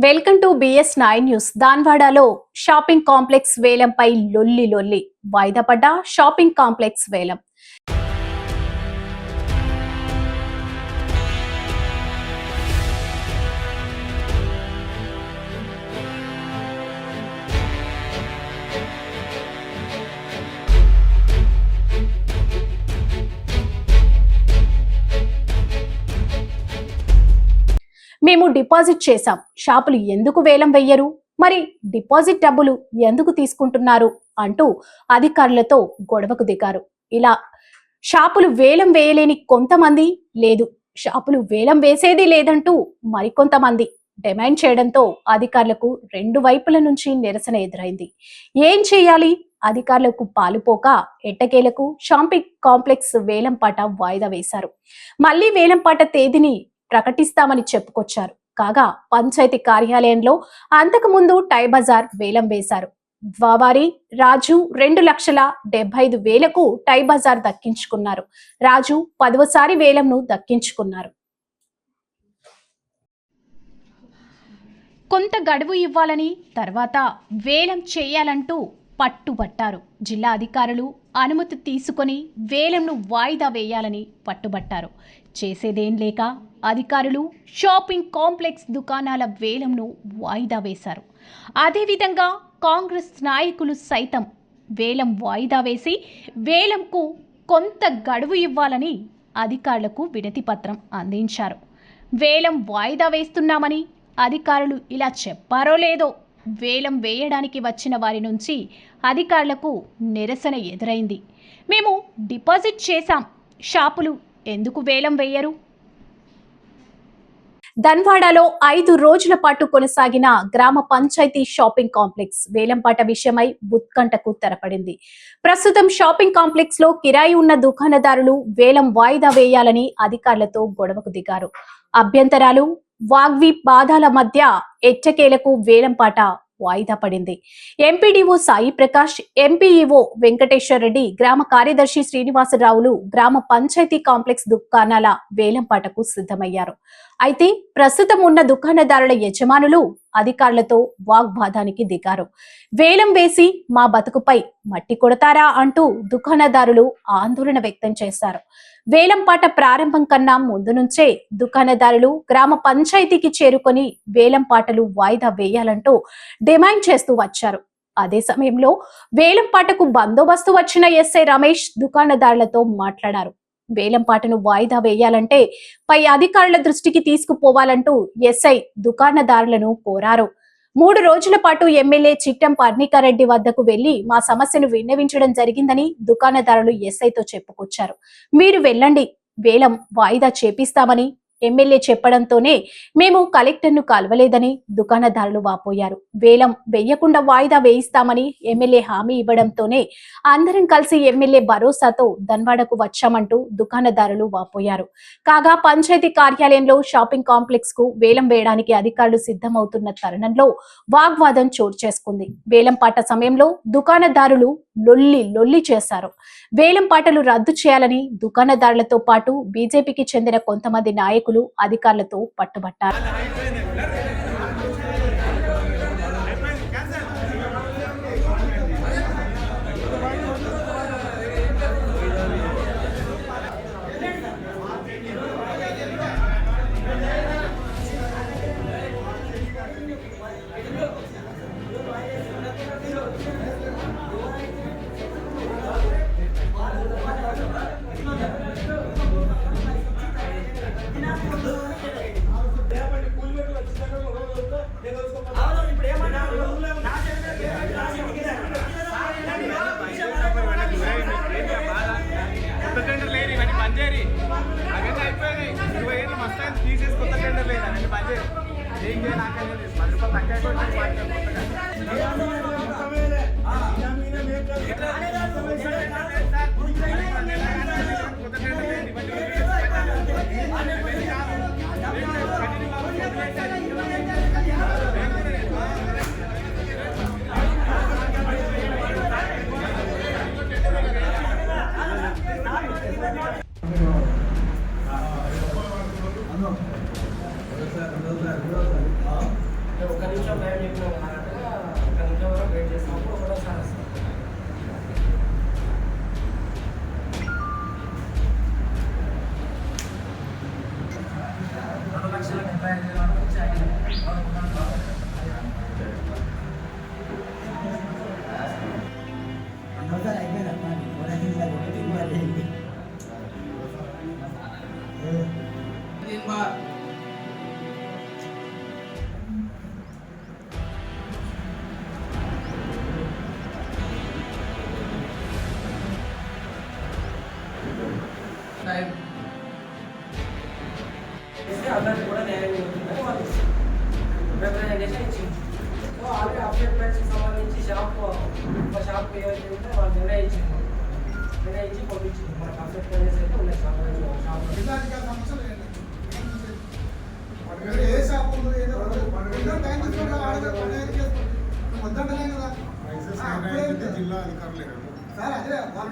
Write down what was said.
Welcome to BS nine news. దాన్వాడలో shopping complex వేలంపై లొల్లి లొల్లి. వాయిదా పడ్డ షాపింగ్ కాంప్లెక్స్ వేలం. మేము డిపాజిట్ చేశాం. షాపులు ఎందుకు వేలం వెయ్యరు? మరి డిపాజిట్ డబ్బులు ఎందుకు తీసుకుంటున్నారు? అంటూ అధికారులతో గొడవకు దిగారు. ఇలా షాపులు వేలం వేయలేని కొంతమంది లేదు. షాపులు వేలం వేసేది లేదంటూ మరికొంతమంది డిమాండ్ చేయడంతో అధికారులకు రెండు వైపుల నుంచి నిరసన ఎదురైంది. ఏం చేయాలి? అధికారులకు పాలుపోక ఎట్టకేలకు? షాంపింగ్ కాంప్లెక్స్ వేలంపాట వాయిదా వేశారు. మళ్ళీ వేలంపాట తేదీని ప్రకటిస్తామని చెప్పుకొచ్చారు. కాగా పంచాయతీ కార్యాలయంలో అంతకుముందు టై బజార్ వేలం వేశారు. ద్వావారి రాజు రెండు లక్షల డెబ్బై ఐదు వేలకు టై బజార్ దక్కించుకున్నారు. రాజు పదవసారి వేలంను దక్కించుకున్నారు. కొంత గడువు ఇవ్వాలని తర్వాత వేలం చేయాలంటూ పట్టుబట్టారు. జిల్లా అధికారులు అనుమతి తీసుకొని వేలంను వాయిదా వేయాలని పట్టుబట్టారు. చేసేదేం లేక అధికారులు షాపింగ్ కాంప్లెక్స్ దుకాణాల వేలంను వాయిదా వేశారు. అదేవిధంగా కాంగ్రెస్ నాయకులు సైతం వేలం వాయిదా వేసి వేలంకు కొంత గడువు ఇవ్వాలని అధికారులకు వినతి పత్రం అందించారు. వేలం వాయిదా వేస్తున్నామని అధికారులు ఇలా చెప్పారో లేదో వేలం వేయడానికి వచ్చిన వారి నుంచి అధికారులకు నిరసన ఎదురైంది. మేము డిపాజిట్ చేశాం. షాపులు ఎందుకు వేలం వేయరు? ధన్వాడలో ఐదు రోజుల పాటు కొనసాగిన గ్రామ పంచాయతీ షాపింగ్ కాంప్లెక్స్ వేలంపాట విషయమై ఉత్కంఠకు తెరపడింది. ప్రస్తుతం షాపింగ్ కాంప్లెక్స్లో కిరాయి ఉన్న దుకాణదారులు వేలం వాయిదా వేయాలని అధికారులతో గొడవకు దిగారు. అభ్యంతరాలు వాగ్వి బాధాల మధ్య ఎచ్చకేలకు వేలంపాట వాయిదా పడింది. ఎంపీడీఓ సాయి ప్రకాష్ ఎంపీఈఓ వెంకటేశ్వర రెడ్డి గ్రామ కార్యదర్శి శ్రీనివాసరావులు గ్రామ పంచాయతీ కాంప్లెక్స్ దుకాణాల వేలంపాటకు సిద్ధమయ్యారు. అయితే ప్రస్తుతం ఉన్న దుకాణదారుల యజమానులు అధికారులతో వాగ్వాదానికి దిగారు. వేలం వేసి మా బతుకుపై మట్టి కొడతారా అంటూ దుకాణదారులు ఆందోళన వ్యక్తం చేశారు. వేలంపాట ప్రారంభం కన్నా ముందు నుంచే దుకాణదారులు గ్రామ పంచాయతీకి చేరుకొని వేలంపాటలు వాయిదా వేయాలంటూ డిమాండ్ చేస్తూ వచ్చారు. అదే సమయంలో వేలంపాటకు బందోబస్తు వచ్చిన ఎస్ఐ రమేష్ దుకాణదారులతో మాట్లాడారు. వేలంపాటను వాయిదా వేయాలంటే పై అధికారుల దృష్టికి తీసుకుపోవాలంటూ ఎస్ఐ దుకాణదారులను కోరారు. మూడు రోజుల పాటు ఎమ్మెల్యే చిట్టం పర్ణికారెడ్డి వద్దకు వెళ్ళి మా సమస్యను విన్నవించడం జరిగిందని దుకాణదారులు ఎస్ఐతో చెప్పుకొచ్చారు. మీరు వెళ్ళండి వేలం వాయిదా చేపిస్తామని ఎమ్మెల్యే చెప్పడంతోనే మేము కలెక్టర్ను కలవలేదని దుకాణదారులు వాపోయారు. వేలం వేయకుండా వాయిదా వేయిస్తామని ఎమ్మెల్యే హామీ ఇవ్వడంతోనే అందరం కలిసి ఎమ్మెల్యే భరోసాతో ధన్వాడకు వచ్చామంటూ దుకాణదారులు వాపోయారు. కాగా పంచాయతీ కార్యాలయంలో షాపింగ్ కాంప్లెక్స్కు వేలం వేయడానికి అధికారులు సిద్ధమవుతున్న తరుణంలో వాగ్వాదం చోటు చేసుకుంది. వేలం పాట సమయంలో దుకాణదారులు లొల్లి లొల్లి చేశారు. వేలం పాటలు రద్దు చేయాలని దుకాణదారులతో పాటు బీజేపీకి చెందిన కొంతమంది నాయకులు అధికారులతో పట్టుబట్టారు. కొత్త ఇరవై ఏళ్ళు మస్తు తీసేసి కొత్త టెండర్ లేదు. అవన్నీ ఏం చేయాలి? నాకేం తెలియదు పది రూపాయలు తక్కువ నిమిషం టైం చెప్పినాం కదా అన్నట్టుగా ఒక నిమిషం వరకు వెయిట్ చేసినప్పుడు ఒకటోసారి వస్తాం రెండు లక్షల డెబ్బై ఐదు చేస్తే అందరికి కూడా న్యాయం జరుగుతుందని వాళ్ళు రిప్రజెంటేషన్ ఇచ్చింది సో ఆల్రెడీ అప్డేట్మెంట్స్కి సంబంధించి షాప్ ఒక షాప్ ఏవైతే ఉంటే వాళ్ళు నిర్ణయించింది నిర్ణయించి పంపించింది మన కంప్లీట్ ప్రైజెస్ అయితే ఉన్నాయి షాప్ షాప్ ఏ షాప్ ఉందో ఏదో టైం తీసుకుంటే కదా. జిల్లా అధికారులే సార్ అదే వాళ్ళు